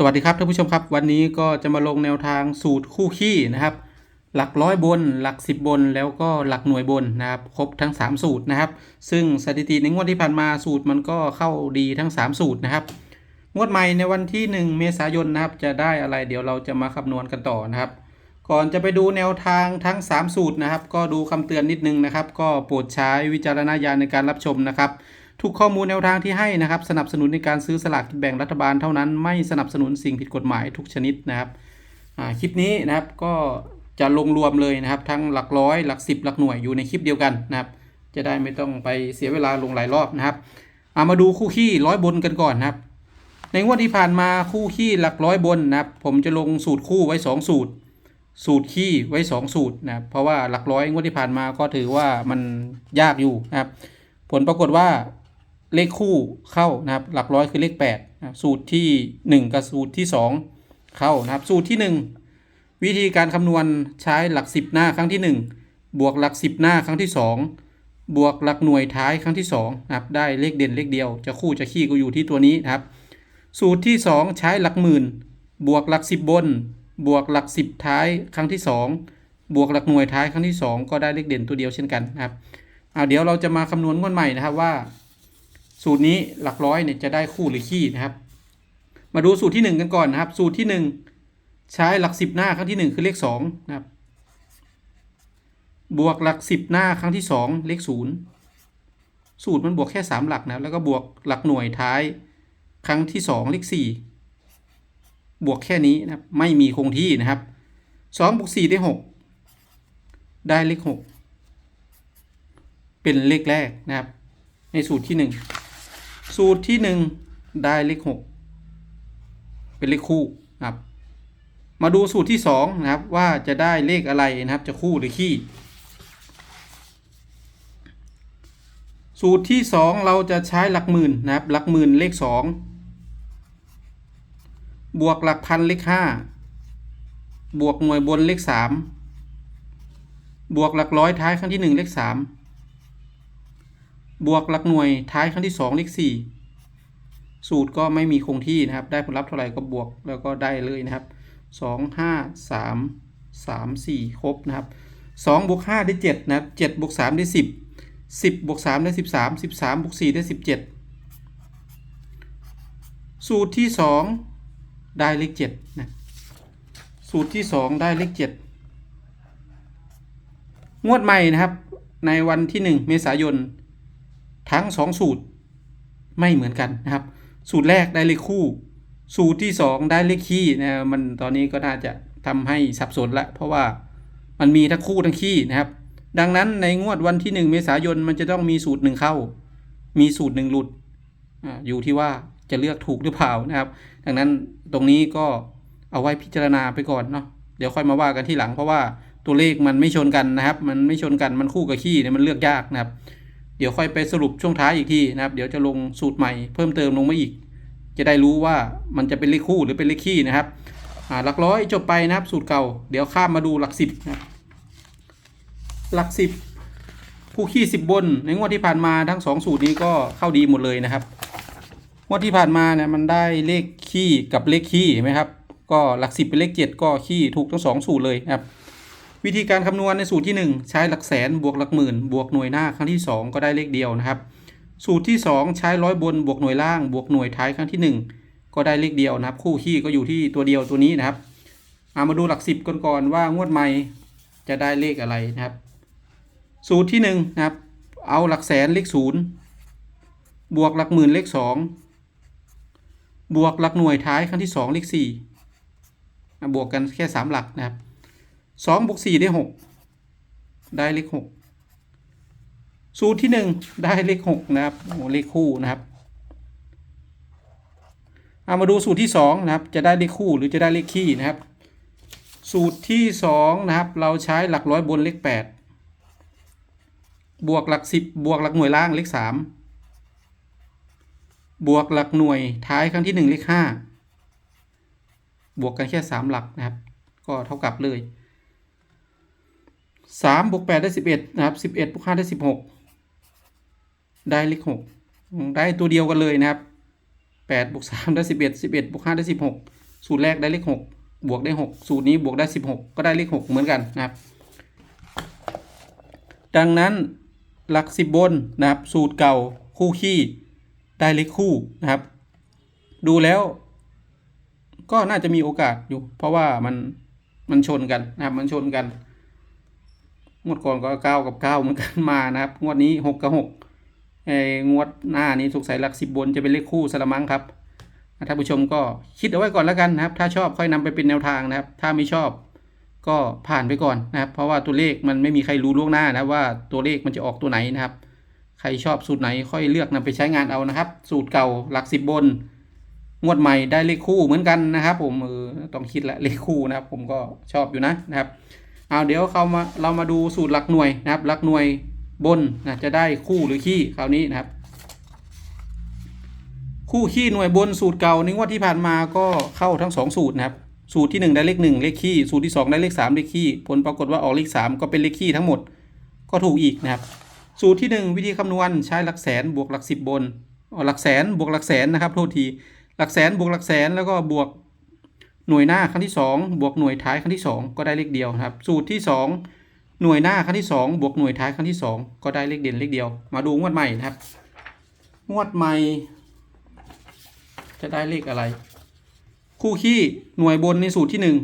สวัสดีครับท่านผู้ชมครับ วันนี้ก็จะมาลงแนวทางสูตรคู่ขี้นะครับ หลักร้อยบน หลักสิบบนแล้วก็หลักหน่วยบนนะครับครบทั้ง 3 สูตรนะครับ ซึ่งสถิติในงวดที่ผ่านมาสูตรมันก็เข้าดีทั้ง 3 สูตรนะครับ งวดใหม่ในวันที่ 1 เมษายนนะครับ จะได้อะไรเดี๋ยวเราจะมาคำนวณกันต่อนะครับ ก่อนจะไปดูแนวทางทั้ง 3 สูตรนะครับ ก็ดูคำเตือนนิดนึงนะครับ ก็โปรดใช้วิจารณญาณในการรับชมนะครับ ทุกข้อมูลแนวทางที่ให้นะครับ สนับสนุนในการซื้อสลากกินแบ่งรัฐบาลเท่านั้น ไม่สนับสนุนสิ่งผิดกฎหมายทุกชนิดนะครับคลิปนี้นะครับก็จะลงรวมเลยนะครับ ทั้งหลักร้อยหลักสิบหลักหน่วยอยู่ในคลิปเดียวกันนะครับ จะได้ไม่ต้องไปเสียเวลาลงหลายรอบนะครับเอามาดูคู่ขี้ร้อยบนกันก่อนนะครับ ในงวดที่ผ่านมาคู่ขี้หลักร้อยบนนะครับ ผมจะลงสูตรคู่ไว้ 2 สูตร สูตรขี้ไว้ 2 สูตรนะครับเพราะว่าหลักร้อยงวดที่ผ่านมาก็ถือว่ามันยากอยู่นะครับ ผลปรากฏว่า เลขคู่เข้านะครับ หลักร้อยคือเลข8นะสูตรที่ 1 กับสูตรที่ 2 เข้านะครับ สูตรที่ 1 วิธีการคำนวณใช้หลัก 10 หน้าครั้งที่ 1 บวกหลัก 10 หน้าครั้งที่ 2 บวกหลักหน่วยท้ายครั้งที่2นะครับ ได้เลขเด่นเลขเดียว จะคู่จะขี้ก็อยู่ที่ตัวนี้นะครับ สูตรที่ 2 ใช้หลักหมื่น บวกหลัก 10 บน บวกหลัก 10 ท้ายครั้งที่ 2 บวกหลักหน่วยท้ายครั้งที่ 2 ก็ได้เลขเด่นตัวเดียวเช่นกันนะครับอ่าเดี๋ยวเราจะมาคำนวณงวดใหม่นะครับว่า สูตรนี้หลักร้อยเนี่ยจะได้คู่หรือขี้นะครับ มาดูสูตรที่ 1 กันก่อนนะครับ สูตรที่ 1 ใช้หลัก 10 หน้าครั้งที่ 1 คือเลข2นะครับ บวกหลัก 10 หน้าครั้งที่ 2 เลข 0 สูตรมันบวกแค่ 3 หลักนะครับแล้วก็บวกหลักหน่วยท้ายครั้งที่ 2 เลข 4 บวกแค่นี้นะครับไม่มีคงที่นะครับ2บวก4ได้ 6 ได้เลข 6 เป็นเลขแรกนะครับ ในสูตรที่ 1 สูตรที่ 1 ได้เลข6เป็นเลขคู่นะครับ มาดูสูตรที่ 2 นะครับ ว่าจะได้เลขอะไรนะครับ จะคู่หรือขี้ สูตรที่ 2 เราจะใช้หลักหมื่นนะครับ หลักหมื่นเลข 2 บวกหลักพันเลข 5 บวกหน่วยบนเลข 3 บวกหลักร้อยท้ายครั้งที่ 1 เลข 3 บวกหลักหน่วยท้ายครั้งที่ 2 เลข 4 สูตรก็ไม่มีคงที่นะครับ ได้ผลลัพธ์เท่าไหร่ก็บวกแล้วก็ได้เลยนะครับ 2 5 3 3 4 ครบนะครับ2บวก5ได้7นะครับ7บวก3ได้ 10 10บวก3ได้ 13 13บวก4ได้ 17 สูตรที่ 2 ได้เลข7นะสูตรที่ 2 ได้เลข 7 งวดใหม่นะครับในวันที่ 1 เมษายน ทั้ง 2 สูตรไม่เหมือนกันนะครับ สูตรแรกได้เลขคู่ สูตรที่ 2 ได้เลขขี้นะมันตอนนี้ก็น่าจะทำให้สับสนละ เพราะว่ามันมีทั้งคู่ทั้งขี้นะครับ ดังนั้นในงวดวันที่ 1 เมษายนมันจะต้องมีสูตรหนึ่งเข้า มีสูตรหนึ่งหลุดออยู่ที่ว่าจะเลือกถูกหรือเปล่านะครับ ดังนั้นตรงนี้ก็เอาไว้พิจารณาไปก่อนเนาะเดี๋ยวค่อยมาว่ากันที่หลังเพราะว่าตัวเลขมันไม่ชนกันนะครับ มันไม่ชนกันมันคู่กับขี้เนี่ยมันเลือกยากนะครับ เดี๋ยวค่อยไปสรุปช่วงท้ายอีกทีนะครับ เดี๋ยวจะลงสูตรใหม่เพิ่มเติมลงมาอีก จะได้รู้ว่ามันจะเป็นเลขคู่หรือเป็นเลขขี้นะครับหลักร้อยจบไปนะครับสูตรเก่า เดี๋ยวข้ามมาดูหลักสิบนะครับหลักสิบคู่ขี้สิบบน ในงวดที่ผ่านมาทั้งสองสูตรนี้ก็เข้าดีหมดเลยนะครับงวดที่ผ่านมาเนี่ยมันได้เลขขี้กับเลขขี้เห็นไหมครับ ก็หลักสิบเป็นเลขเจ็ดก็ขี้ถูกทั้งสองสูตรเลยนะครับ วิธีการคำนวณในสูตรที่ 1 ใช้หลักแสนบวกหลักหมื่น บวกหน่วยหน้าครั้งที่ 2 ก็ได้เลขเดียวนะครับ สูตรที่ 2 ใช้ร้อยบนบวกหน่วยล่าง บวกหน่วยท้ายครั้งที่ 1 ก็ได้เลขเดียวนะครับ คู่ขี้ก็อยู่ที่ตัวเดียวตัวนี้นะครับเอามาดูหลักสิบก่อนก่อนว่างวดใหม่จะได้เลขอะไรนะครับ สูตรที่1นะครับ เอาหลักแสนเลขศูนย์บวกหลักหมื่นเลขสองบวกหลักหน่วยท้ายครั้งที่ 2 เลขสี่บวกกันแค่ 3 หลักนะครับ สองบวกสี่ได้หกได้เลขหกสูตรที่หนึ่งได้เลขหกนะครับโอ้เลขคู่นะครับเอามาดูสูตรที่สองนะครับ จะได้เลขคู่หรือจะได้เลขขี้นะครับ สูตรที่สองนะครับ เราใช้หลักร้อยบนเลขแปดบวกหลักสิบบวกหลักหน่วยล่างเลขสามบวกหลักหน่วยท้ายครั้งที่หนึ่งเลขห้าบวกกันแค่สามหลักนะครับ ก็เท่ากับเลย สามบวกแปดได้สิบเอ็ดนะครับสิบเอ็ดบวกห้าได้สิบหกได้เลขหกได้ตัวเดียวกันเลยนะครับแปดบวกสามได้สิบเอ็ดสิบเอ็ดบวกห้าได้สิบหกสูตรแรกได้เลขหกบวกได้หกสูตรนี้บวกได้สิบหกก็ได้เลขหกเหมือนกันนะครับ ดังนั้นหลักสิบบนนะครับสูตรเก่าคู่ขี้ได้เลขคู่นะครับ ดูแล้วก็น่าจะมีโอกาสอยู่ เพราะว่ามันมันชนกันนะครับมันชนกัน งวดก่อนก็เก้ากับเก้าเหมือนกันมานะครับ งวดนี้หกกับหกไอ้งวดหน้านี้สงสัยหลักสิบบนจะเป็นเลขคู่สละมังครับท่านผู้ชมก็คิดเอาไว้ก่อนแล้วกันนะครับ ถ้าชอบค่อยนำไปเป็นแนวทางนะครับ ถ้าไม่ชอบก็ผ่านไปก่อนนะครับ เพราะว่าตัวเลขมันไม่มีใครรู้ล่วงหน้านะว่าตัวเลขมันจะออกตัวไหนนะครับ ใครชอบสูตรไหนค่อยเลือกนำไปใช้งานเอานะครับ สูตรเก่าหลักสิบบน งวดใหม่ได้เลขคู่เหมือนกันนะครับ ผมเออต้องคิดละเลขคู่นะครับ ผมก็ชอบอยู่นะนะครับ เอาเดี๋ยวเขามาเรามาดูสูตรหลักหน่วยนะครับ หลักหน่วยบนนะจะได้คู่หรือขี้คราวนี้นะครับ คู่ขี้หน่วยบนสูตรเก่าในงวดที่ผ่านมาก็เข้าทั้งสองสูตรนะครับ สูตรที่หนึ่งได้เลขหนึ่งเลขขี้สูตรที่สองได้เลขสามเลขขี้ผลปรากฏว่าออกเลขสามก็เป็นเลขขี้ทั้งหมดก็ถูกอีกนะครับ สูตรที่หนึ่งวิธีคำนวณใช้หลักแสนบวกหลักสิบบนหลักแสนบวกหลักแสนนะครับโทษทีหลักแสนบวกหลักแสนแล้วก็บวก หน่วยหน้าครั้งที่สองบวกหน่วยท้ายครั้งที่สองก็ได้เลขเดียวนะครับ สูตรที่สองหน่วยหน้าครั้งที่สองบวกหน่วยท้ายครั้งที่สองก็ได้เลขเด่นเลขเดียว มาดูงวดใหม่นะครับ งวดใหม่ จะได้เลขอะไร คู่ขี้หน่วยบนในสูตรที่หนึ่ง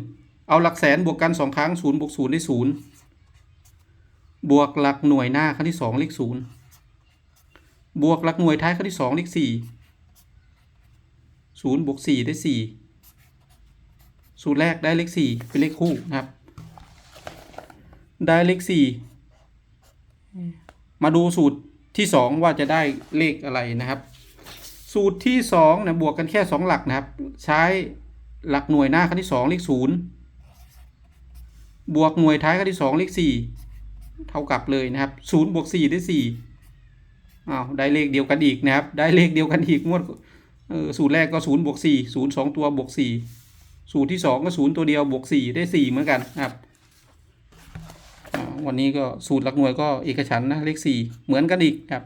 เอาหลักแสนบวกกันสองครั้งศูนย์บวกศูนย์ได้ศูนย์บวกหลักหน่วยหน้าครั้งที่สองเลขศูนย์บวกหลักหน่วยท้ายครั้งที่สองเลขสี่ศูนย์บวกสี่ได้สี่ สูตรแรกได้เลขสี่เป็นเลขคู่นะครับ ได้เลขสี่มาดูสูตรที่สองว่าจะได้เลขอะไรนะครับ สูตรที่สองนะบวกกันแค่สองหลักนะครับ ใช้หลักหน่วยหน้าครั้งที่สองเลขศูนย์บวกหน่วยท้ายครั้งที่สองเลขสี่เท่ากับเลยนะครับศูนย์บวกสี่ได้สี่อ้าวได้เลขเดียวกันอีกนะครับ ได้เลขเดียวกันอีกงวดสูตรแรกก็ศูนย์บวกสี่ศูนย์สองตัวบวกสี่ สูตรที่สองก็ศูนย์ตัวเดียวบวกสี่ได้สี่เหมือนกันนะครับวันนี้ก็สูตรหลักหน่วยก็เอกฉันนะเลขสี่เหมือนกันอีกครับ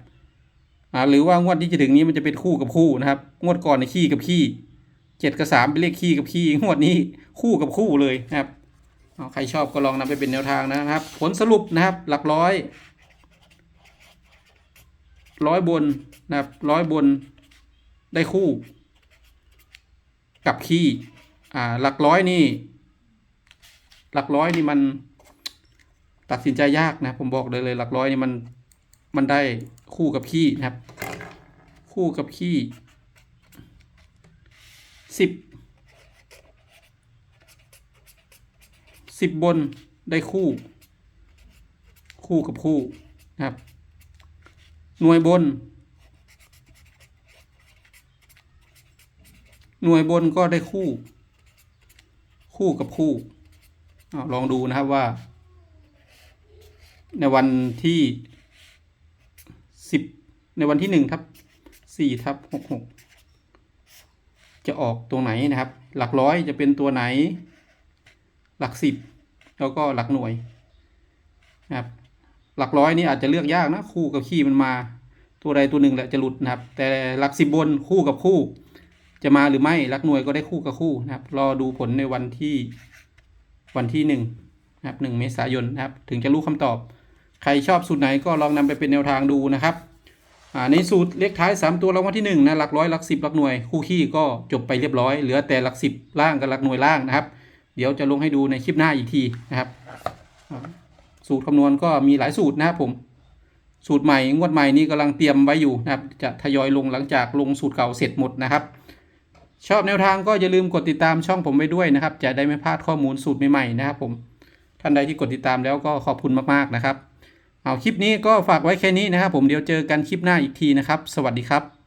หรือว่างวดที่จะถึงนี้มันจะเป็นคู่กับคู่นะครับงวดก่อนในขี้กับขี้เจ็ดกับสามเป็นเลขขี้กับขี้งวดนี้คู่กับคู่เลยนะครับใครชอบก็ลองนำไปเป็นแนวทางนะครับ ผลสรุปนะครับหลักร้อยร้อยบนนะครับร้อยบนได้คู่ กับขี้ อ่าหลักร้อยนี่ หลักร้อยนี่มันตัดสินใจยากนะ ผมบอกเลยเลย หลักร้อยนี่มันมันได้คู่กับขี้นะครับ คู่กับขี้สิบสิบบนได้คู่ คู่กับคู่นะครับ หน่วยบน หน่วยบนก็ได้คู่ คู่กับคู่ลองดูนะครับว่า ในวันที่สิบในวันที่หนึ่งทับสี่ทับหกหกจะออกตัวไหนนะครับ หลักร้อยจะเป็นตัวไหน หลักสิบแล้วก็หลักหน่วยนะครับหลักร้อยนี่อาจจะเลือกยากนะคู่กับขี้มันมา ตัวใดตัวหนึ่งแหละจะหลุดนะครับ แต่หลักสิบบนคู่กับคู่ จะมาหรือไม่หลักหน่วยก็ได้คู่กับคู่นะครับ รอดูผลในวันที่วันที่หนึ่งนะครับหนึ่งเมษายนนะครับ ถึงจะรู้คำตอบ ใครชอบสูตรไหนก็ลองนำไปเป็นแนวทางดูนะครับในสูตรเลขท้าย 3 ตัวรางวัลที่1นะหลักร้อยหลักสิบหลักหน่วย คู่ขี้ก็จบไปเรียบร้อย เหลือแต่หลักสิบล่างกับหลักหน่วยล่างนะครับ เดี๋ยวจะลงให้ดูในคลิปหน้าอีกทีนะครับ สูตรคำนวณก็มีหลายสูตรนะครับผม สูตรใหม่งวดใหม่นี้กำลังเตรียมไว้อยู่นะครับ จะทยอยลงหลังจากลงสูตรเก่าเสร็จหมดนะครับ ชอบแนวทางก็อย่าลืมกดติดตามช่องผมไปด้วยนะครับ จะได้ไม่พลาดข้อมูลสูตรใหม่ๆนะครับผม ท่านใดที่กดติดตามแล้วก็ขอบคุณมากๆนะครับ เอาคลิปนี้ก็ฝากไว้แค่นี้นะครับ ผมเดี๋ยวเจอกันคลิปหน้าอีกทีนะครับ สวัสดีครับ